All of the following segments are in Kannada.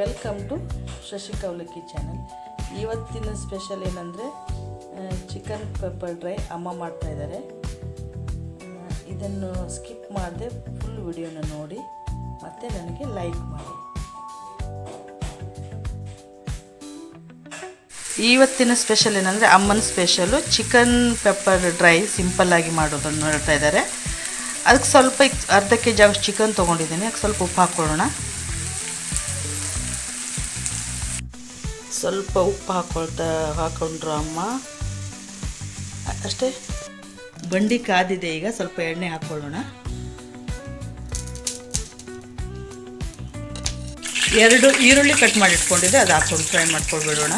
ವೆಲ್ಕಮ್ ಟು ಶಶಿಕವಲಕ್ಕಿ ಚಾನಲ್ ಇವತ್ತಿನ ಸ್ಪೆಷಲ್ ಏನಂದರೆ ಚಿಕನ್ ಪೆಪ್ಪರ್ ಡ್ರೈ ಅಮ್ಮ ಮಾಡ್ತಾ ಇದ್ದಾರೆ ಇದನ್ನು ಸ್ಕಿಪ್ ಮಾಡದೆ ಫುಲ್ ವಿಡಿಯೋನ ನೋಡಿ, ಮತ್ತು ನನಗೆ ಲೈಕ್ ಮಾಡಿ. ಇವತ್ತಿನ ಸ್ಪೆಷಲ್ ಏನಂದರೆ, ಅಮ್ಮನ ಸ್ಪೆಷಲು ಚಿಕನ್ ಪೆಪ್ಪರ್ ಡ್ರೈ ಸಿಂಪಲ್ಲಾಗಿ ಮಾಡೋದನ್ನು ನೋಡ್ತಾ ಇದ್ದಾರೆ ಅದಕ್ಕೆ ಸ್ವಲ್ಪ, ಅರ್ಧ ಕೆ ಜಿ ಚಿಕನ್ ತೊಗೊಂಡಿದ್ದೀನಿ. ಅದಕ್ಕೆ ಸ್ವಲ್ಪ ಉಪ್ಪು ಹಾಕ್ಕೊಳ್ಳೋಣ. ಸ್ವಲ್ಪ ಉಪ್ಪು ಹಾಕ್ಕೊಳ್ತಾ ಹಾಕೊಂಡ್ರು ಅಮ್ಮ. ಅಷ್ಟೇ? ಬಂಡಿ ಕಾದಿದೆ ಈಗ, ಸ್ವಲ್ಪ ಎಣ್ಣೆ ಹಾಕ್ಕೊಳ್ಳೋಣ ಎರಡು ಈರುಳ್ಳಿ ಕಟ್ ಮಾಡಿ ಇಟ್ಕೊಂಡಿದ್ದೆ, ಅದು ಹಾಕ್ಕೊಂಡು ಫ್ರೈ ಮಾಡ್ಕೊಳ್ಬಿಡೋಣ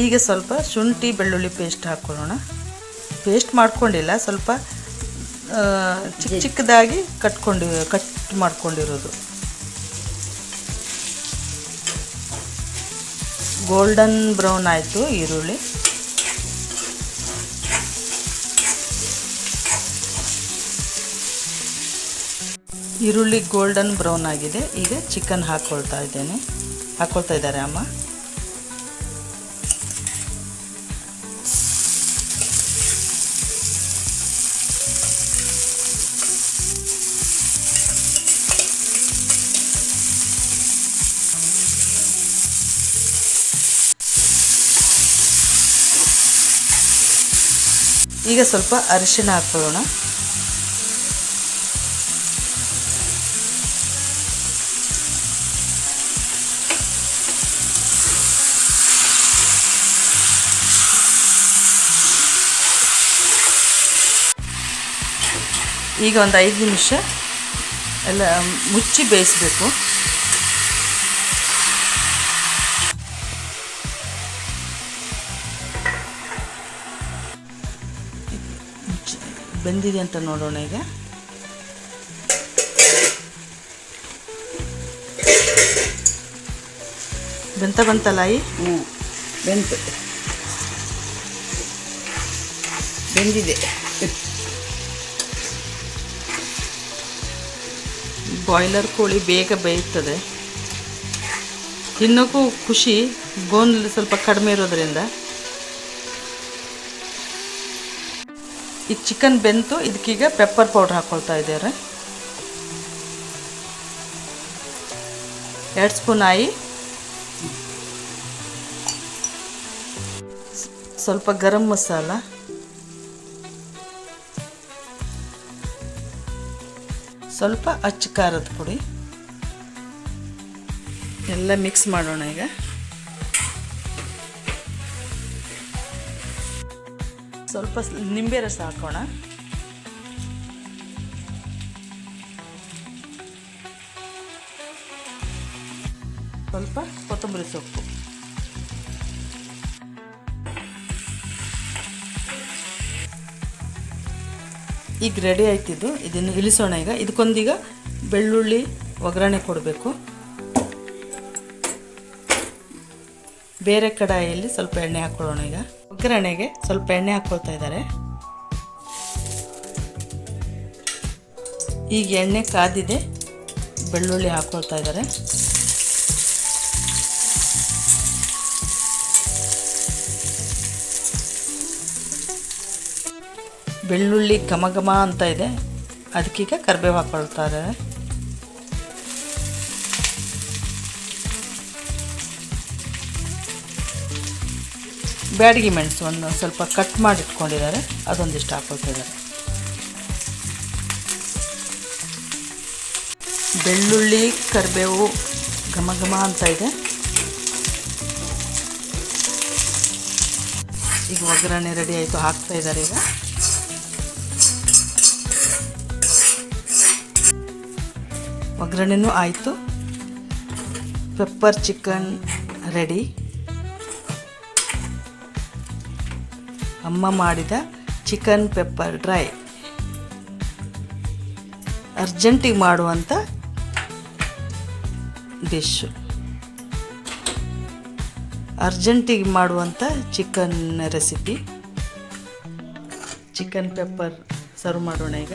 ಈಗ ಸ್ವಲ್ಪ ಶುಂಠಿ ಬೆಳ್ಳುಳ್ಳಿ ಪೇಸ್ಟ್ ಹಾಕ್ಕೊಳ್ಳೋಣ ಪೇಸ್ಟ್ ಮಾಡ್ಕೊಂಡಿಲ್ಲ, ಸ್ವಲ್ಪ ಚಿಕ್ಕ ಚಿಕ್ಕದಾಗಿ ಕಟ್ಕೊಂಡು, ಕಟ್ ಮಾಡ್ಕೊಂಡಿರೋದು. ಗೋಲ್ಡನ್ ಬ್ರೌನ್ ಆಯಿತು, ಈರುಳ್ಳಿ. ಈರುಳ್ಳಿ ಗೋಲ್ಡನ್ ಬ್ರೌನ್ ಆಗಿದೆ. ಈಗ ಚಿಕನ್ ಹಾಕ್ಕೊಳ್ತಾ ಇದ್ದೇನೆ. ಹಾಕ್ಕೊಳ್ತಾ ಇದ್ದಾರೆ ಅಮ್ಮ. ಈಗ ಸ್ವಲ್ಪ ಅರಿಶಿಣ ಹಾಕ್ಕೊಳ್ಳೋಣ. ಈಗ ಒಂದು ಐದು ನಿಮಿಷ ಎಲ್ಲ ಮುಚ್ಚಿ ಬೇಯಿಸಬೇಕು. ಬೆಂದಿದೆ ಅಂತ ನೋಡೋಣ ಈಗ. ಬೆಂತ ಬಂತಲ್ಲ ಈ? ಹ್ಞೂ. ಬೆಂತು. ಬೆಂದಿದೆ. ಬಾಯ್ಲರ್ ಕೋಳಿ ಬೇಗ ಬೇಯುತ್ತದೆ ತಿನ್ನೋಕ್ಕೂ ಖುಷಿ ಗೋಂದಲ್ಲಿ ಸ್ವಲ್ಪ ಕಡಿಮೆ ಇರೋದ್ರಿಂದ. ಈಗ ಚಿಕನ್ ಬೆಂತು ಇದಕ್ಕೀಗ ಪೆಪ್ಪರ್ ಪೌಡ್ರ್ ಹಾಕ್ಕೊಳ್ತಾ ಇದ್ದಾರೆ ಎರಡು ಸ್ಪೂನ್ ಆಯಿ. ಸ್ವಲ್ಪ ಗರಂ ಮಸಾಲ. ಸ್ವಲ್ಪ ಅಚ್ಚ ಖಾರದ ಪುಡಿ. ಎಲ್ಲ ಮಿಕ್ಸ್ ಮಾಡೋಣ ಈಗ. ಸ್ವಲ್ಪ ನಿಂಬೆ ರಸ ಹಾಕೋಣ. ಸ್ವಲ್ಪ ಕೊತ್ತಂಬರಿ ಸೊಪ್ಪು. ಈಗ ರೆಡಿ ಆಯ್ತಿದ್ದು ಇದನ್ನು ಇಳಿಸೋಣ ಈಗ. ಇದಕ್ಕೊಂದೀಗ ಬೆಳ್ಳುಳ್ಳಿ ಒಗ್ಗರಣೆ ಕೊಡಬೇಕು. ಬೇರೆ ಕಡಾಯಲ್ಲಿ ಸ್ವಲ್ಪ ಎಣ್ಣೆ ಹಾಕ್ಕೊಳ್ಳೋಣ ಈಗ. ಒಗ್ಗರಣೆಗೆ ಸ್ವಲ್ಪ ಎಣ್ಣೆ ಹಾಕ್ಕೊಳ್ತಾ ಇದ್ದಾರೆ. ಈಗ ಎಣ್ಣೆ ಕಾದಿದೆ, ಬೆಳ್ಳುಳ್ಳಿ ಹಾಕ್ಕೊಳ್ತಾ ಇದ್ದಾರೆ. ಬೆಳ್ಳುಳ್ಳಿ ಘಮ ಘಮ ಅಂತ ಇದೆ, ಅದಕ್ಕೀಗ ಕರಿಬೇವು ಹಾಕ್ಕೊಳ್ತಾ ಇದ್ದಾರೆ. ಬ್ಯಾಡಗಿ ಮೆಣಸನ್ನು ಸ್ವಲ್ಪ ಕಟ್ ಮಾಡಿ ಇಟ್ಕೊಂಡಿದ್ದಾರೆ ಅದೊಂದಿಷ್ಟು ಹಾಕೊಳ್ತಿದ್ದಾರೆ ಬೆಳ್ಳುಳ್ಳಿ, ಕರಿಬೇವು ಘಮ ಘಮ ಅಂತ ಇದೆ. ಈಗ ಒಗ್ಗರಣೆ ರೆಡಿ ಆಯಿತು, ಹಾಕ್ತಾ ಇದ್ದಾರೆ ಈಗ. ಒಗ್ಗರಣೆನೂ ಆಯಿತು. ಪೆಪ್ಪರ್ ಚಿಕನ್ ರೆಡಿ ಅಮ್ಮ ಮಾಡಿದ ಚಿಕನ್ ಪೆಪ್ಪರ್ ಡ್ರೈ. ಅರ್ಜೆಂಟಿಗೆ ಮಾಡುವಂಥ ಡಿಶ್ಶು ಅರ್ಜೆಂಟಿಗೆ ಮಾಡುವಂಥ chicken recipe chicken pepper serve ಮಾಡೋಣ ಈಗ.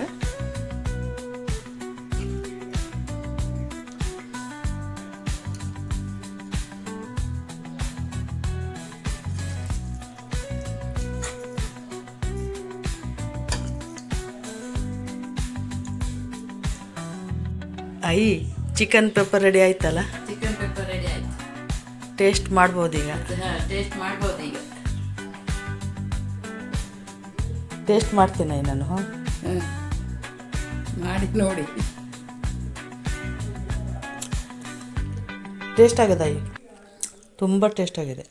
ಅಯ್ಯಿ ಚಿಕನ್ ಪೆಪ್ಪರ್ ರೆಡಿ ಆಯ್ತಲ್ಲ? ಚಿಕನ್ ಪೆಪ್ಪರ್ ರೆಡಿ ಆಯ್ತು. ಟೇಸ್ಟ್ ಮಾಡ್ಬೋದು ಈಗ. ಟೇಸ್ಟ್ ಮಾಡ್ಬೋದು ಈಗ. ಟೇಸ್ಟ್ ಮಾಡ್ತೀನಿ ನಾನು. ಮಾಡಿ ನೋಡಿ. ಟೇಸ್ಟ್ ಆಗಿದೆ ಅಯ್ಯ ತುಂಬ ಟೇಸ್ಟ್ ಆಗಿದೆ.